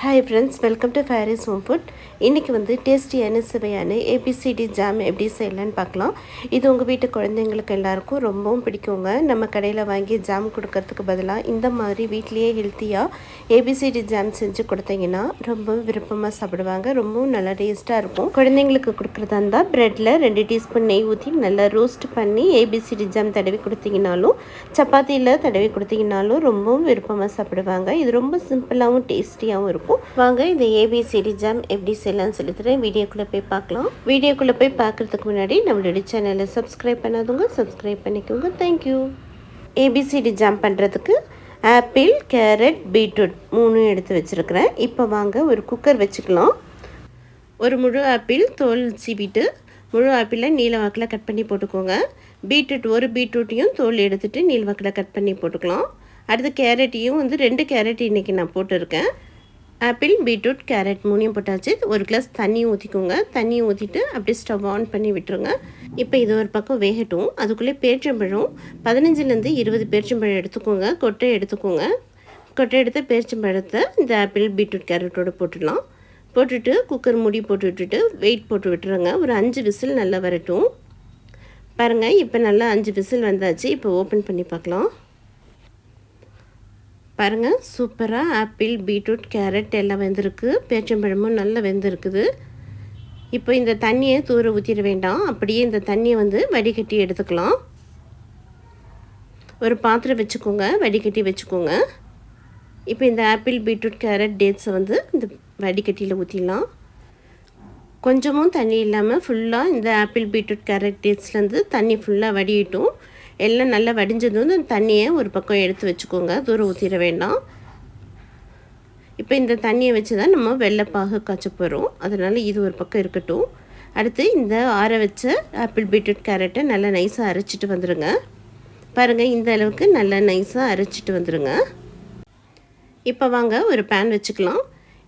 Hi friends welcome to Faris home food இன்றைக்கி வந்து டேஸ்டியான சுவையான ஏபிசிடி ஜாம் எப்படி செய்யலான்னு பார்க்கலாம். இது உங்கள் வீட்டு குழந்தைங்களுக்கு எல்லாருக்கும் ரொம்பவும் பிடிக்குங்க. நம்ம கடையில் வாங்கி ஜாம் கொடுக்கறதுக்கு பதிலாக இந்த மாதிரி வீட்லேயே ஹெல்த்தியாக ஏபிசிடி ஜாம் செஞ்சு கொடுத்தீங்கன்னா ரொம்பவும் விருப்பமாக சாப்பிடுவாங்க. ரொம்பவும் நல்லா டேஸ்ட்டாக இருக்கும். குழந்தைங்களுக்கு கொடுக்குறதா இருந்தால் ப்ரெட்டில் ரெண்டு டீஸ்பூன் நெய் ஊற்றி நல்லா ரோஸ்ட் பண்ணி ஏபிசிடி ஜாம் தடவி கொடுத்தீங்கனாலும் சப்பாத்தியில் தடவி கொடுத்தீங்கனாலும் ரொம்பவும் விருப்பமாக சாப்பிடுவாங்க. இது ரொம்ப சிம்பிளாகவும் டேஸ்டியாகவும் இருக்கும். வாங்க இந்த ஏபிசிடி ஜாம் எப்படி செய்யலாம்னு சொல்லி தரேன். வீடியோக்குள்ளே போய் பார்க்கலாம். வீடியோக்குள்ளே போய் பார்க்குறதுக்கு முன்னாடி நம்மளுடைய சேனலை சப்ஸ்கிரைப் பண்ணாதவங்க சப்ஸ்கிரைப் பண்ணிக்கோங்க. தேங்க்யூ ஏபிசிடி ஜாம் பண்ணுறதுக்கு ஆப்பிள் கேரட் பீட்ரூட் மூணும் எடுத்து வச்சுருக்கிறேன். இப்போ வாங்க ஒரு குக்கர் வச்சுக்கலாம். ஒரு முழு ஆப்பிள் தோல் சீவிட்டு முழு ஆப்பிளை நீல வாக்கில் கட் பண்ணி போட்டுக்கோங்க. பீட்ரூட் ஒரு பீட்ரூட்டையும் தோல் எடுத்துகிட்டு நீல வாக்கில் கட் பண்ணி போட்டுக்கலாம். அடுத்து கேரட்டையும் வந்து ரெண்டு கேரட் இன்றைக்கி நான் போட்டிருக்கேன். ஆப்பிள் பீட்ரூட் கேரட் மூணையும் போட்டாச்சு. ஒரு கிளாஸ் தண்ணி ஊற்றிக்கோங்க தண்ணி ஊற்றிட்டு அப்படியே ஸ்டவ் ஆன் பண்ணி விட்டுருங்க. இப்போ இது ஒரு பக்கம் வேகட்டும். அதுக்குள்ளே பேரிச்சம்பழம் பதினஞ்சுலேருந்து இருபது பேரிச்சம்பழம் எடுத்துக்கோங்க. கொட்டை எடுத்துக்கோங்க. கொட்டை எடுத்த பேரிச்சம்பழத்தை இந்த ஆப்பிள் பீட்ரூட் கேரட்டோடு போட்டுடலாம். போட்டுட்டு குக்கர் மூடி போட்டு விட்டுட்டு வெயிட் போட்டு விட்டுருங்க. ஒரு அஞ்சு விசில் நல்லா வரட்டும். பாருங்கள் இப்போ நல்லா அஞ்சு விசில் வந்தாச்சு. இப்போ ஓப்பன் பண்ணி பார்க்கலாம். பாருங்கள் சூப்பராக ஆப்பிள் பீட்ரூட் கேரட் எல்லாம் வெந்திருக்கு. பேச்சம்பழமும் நல்லா வெந்திருக்குது. இப்போ இந்த தண்ணியை தூர ஊற்றிட வேண்டாம். அப்படியே இந்த தண்ணியை வந்து வடிகட்டி எடுத்துக்கலாம். ஒரு பாத்திரம் வச்சுக்கோங்க வடிகட்டி வச்சுக்கோங்க. இப்போ இந்த ஆப்பிள் பீட்ரூட் கேரட் டேட்ஸை வந்து இந்த வடிகட்டியில் ஊற்றிடலாம் கொஞ்சமும் தண்ணி இல்லாமல் ஃபுல்லாக இந்த ஆப்பிள் பீட்ரூட் கேரட் டேட்ஸ்லேருந்து தண்ணி ஃபுல்லாக வடியிட்டும். எல்லாம் நல்லா வடிஞ்சதும் அந்த தண்ணியை ஒரு பக்கம் எடுத்து வச்சுக்கோங்க. தூரம் ஊற்றிட வேண்டாம். இப்போ இந்த தண்ணியை வச்சு தான் நம்ம வெள்ளைப்பாக காய்ச்ச போகிறோம் அதனால் இது ஒரு பக்கம் இருக்கட்டும். அடுத்து இந்த ஆற வச்ச ஆப்பிள் பீட்ரூட் கேரட்டை நல்லா நைஸாக அரைச்சிட்டு வந்துடுங்க பாருங்கள் இந்த அளவுக்கு நல்லா நைஸாக அரைச்சிட்டு வந்துடுங்க இப்போ வாங்க ஒரு பேன் வச்சுக்கலாம்.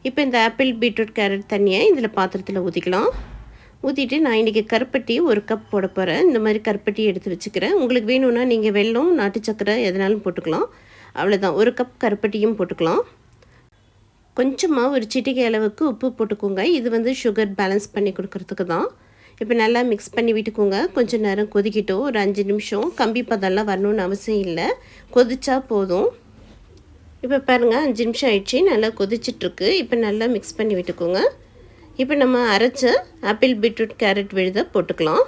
இப்போ இந்த ஆப்பிள் பீட்ரூட் கேரட் தண்ணியை இதில் பாத்திரத்தில் ஊற்றிக்கலாம் ஊற்றிட்டு நான் இன்றைக்கி கருப்பட்டி ஒரு கப் போட போகிறேன் இந்த மாதிரி கருப்பட்டி எடுத்து வச்சுக்கிறேன். உங்களுக்கு வேணும்னா நீங்கள் வெல்லம் நாட்டு சக்கரை எதனாலும் போட்டுக்கலாம். அவ்வளோதான் ஒரு கப் கருப்பட்டியும் போட்டுக்கலாம். கொஞ்சமாக ஒரு சிட்டிகை அளவுக்கு உப்பு போட்டுக்கோங்க. இது வந்து சுகர் பேலன்ஸ் பண்ணி கொடுக்கறதுக்கு தான். இப்போ நல்லா மிக்ஸ் பண்ணி விட்டுக்கோங்க. கொஞ்சம் நேரம் கொதிக்கிட்டோம். ஒரு அஞ்சு நிமிஷம். கம்பி பதெல்லாம் வரணும்னு அவசியம் இல்லை. கொதிச்சா போதும். இப்போ பாருங்கள் அஞ்சு நிமிஷம் ஆயிடுச்சு. நல்லா கொதிச்சிட்ருக்கு இப்போ நல்லா மிக்ஸ் பண்ணி விட்டுக்கோங்க. இப்போ நம்ம அரைச்ச ஆப்பிள் பீட்ரூட் கேரட் விழுதை போட்டுக்கலாம்.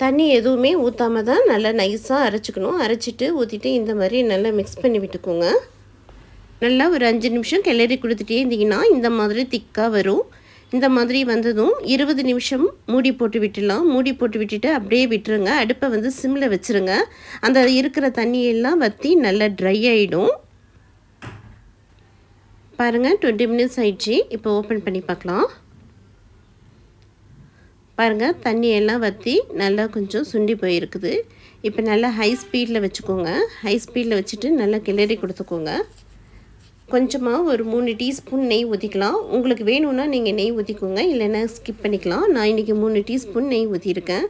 தண்ணி எதுவுமே ஊற்றாம தான் நல்லா நைஸாக அரைச்சிக்கணும். அரைச்சிட்டு ஊற்றிட்டு இந்த மாதிரி நல்லா மிக்ஸ் பண்ணி விட்டுக்கோங்க. நல்லா ஒரு அஞ்சு நிமிஷம் கிளறி கொடுத்துட்டே இருந்தீங்கன்னா இந்த மாதிரி திக்காக வரும். இந்த மாதிரி வந்ததும் இருபது நிமிஷம் மூடி போட்டு விட்டுடலாம். மூடி போட்டு விட்டுட்டு அப்படியே விட்டுருங்க. அடுப்பை வந்து சிம்மில் வச்சுருங்க. அந்த இருக்கிற தண்ணியெல்லாம் வற்றி நல்லா ட்ரை ஆகிடும் பாருங்கள் டுவெண்ட்டி மினிட்ஸ் ஆயிடுச்சு. இப்போ ஓப்பன் பண்ணி பார்க்கலாம். பாருங்கள் தண்ணி எல்லாம் வற்றி நல்லா கொஞ்சம் சுண்டி போயிருக்குது. இப்போ நல்லா ஹை ஸ்பீடில் வச்சுக்கோங்க. ஹை ஸ்பீடில் வச்சுட்டு நல்லா கிளறி கொடுத்துக்கோங்க. கொஞ்சமாக ஒரு மூணு டீஸ்பூன் நெய் ஊற்றிக்கலாம் உங்களுக்கு வேணும்னா நீங்கள் நெய் ஊற்றிக்கோங்க இல்லைன்னா ஸ்கிப் பண்ணிக்கலாம். நான் இன்றைக்கி மூணு டீஸ்பூன் நெய் ஊற்றிருக்கேன்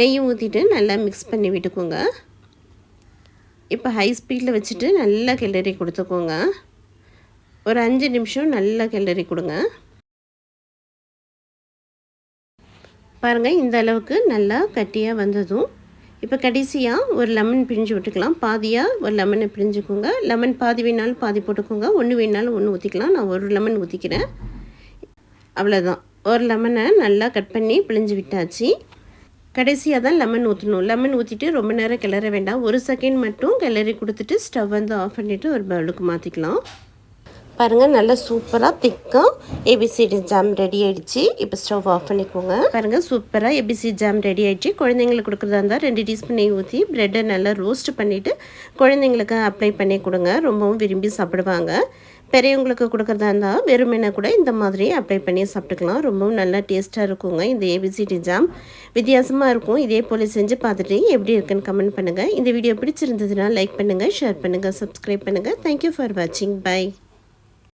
நெய்யும் ஊற்றிட்டு நல்லா மிக்ஸ் பண்ணி விட்டுக்கோங்க. இப்போ ஹை ஸ்பீடில் வச்சுட்டு நல்லா கிளறி கொடுத்துக்கோங்க. ஒரு அஞ்சு நிமிஷம் நல்லா கிளறி கொடுங்க. பாருங்கள் இந்த அளவுக்கு நல்லா கட்டியாக வந்ததும் இப்போ கடைசியாக ஒரு லெமன் பிழிஞ்சு விட்டுக்கலாம். பாதியாக ஒரு லெமனை பிழிஞ்சுக்கோங்க லெமன் பாதி வேணாலும் பாதி போட்டுக்கோங்க. ஒன்று வேணாலும் ஒன்று ஊற்றிக்கலாம் நான் ஒரு லெமன் ஊற்றிக்கிறேன் அவ்வளோதான் ஒரு லெமனை நல்லா கட் பண்ணி பிழிஞ்சு விட்டாச்சு. கடைசியாக தான் லெமன் ஊற்றணும் லெமன் ஊற்றிட்டு ரொம்ப நேரம் கிளற வேண்டாம். ஒரு செகண்ட் மட்டும் கிளறி கொடுத்துட்டு ஸ்டவ் வந்து ஆஃப் பண்ணிவிட்டு ஒரு பவுலுக்கு மாற்றிக்கலாம் பாருங்கள் நல்லா சூப்பராக திக்காக ஏபிசிடி ஜாம் ரெடி ஆகிடுச்சு இப்போ ஸ்டவ் ஆஃப் பண்ணிக்கோங்க. பாருங்கள் சூப்பராக ஏபிசி ஜாம் ரெடி ஆகிடுச்சு குழந்தைங்களுக்கு கொடுக்குறதா இருந்தால் ரெண்டு டீஸ்பூன் நெய் ஊற்றி ப்ரெட்டை நல்லா ரோஸ்ட் பண்ணிவிட்டு குழந்தைங்களுக்கு அப்ளை பண்ணி கொடுங்க. ரொம்பவும் விரும்பி சாப்பிடுவாங்க. பெரியவங்களுக்கு கொடுக்குறதா இருந்தால் வெறுமென கூட இந்த மாதிரி அப்ளை பண்ணி சாப்பிட்டுக்கலாம். ரொம்பவும் நல்லா டேஸ்ட்டாக இருக்குங்க இந்த ஏபிசிடி ஜாம் வித்தியாசமாக இருக்கும். இதே போல் செஞ்சு பார்த்துட்டு எப்படி இருக்குன்னு கமெண்ட் பண்ணுங்கள் இந்த வீடியோ பிடிச்சிருந்ததுன்னா லைக் பண்ணுங்கள் ஷேர் பண்ணுங்கள் சப்ஸ்கிரைப் பண்ணுங்கள் தேங்க்யூ ஃபார் வாட்சிங் பை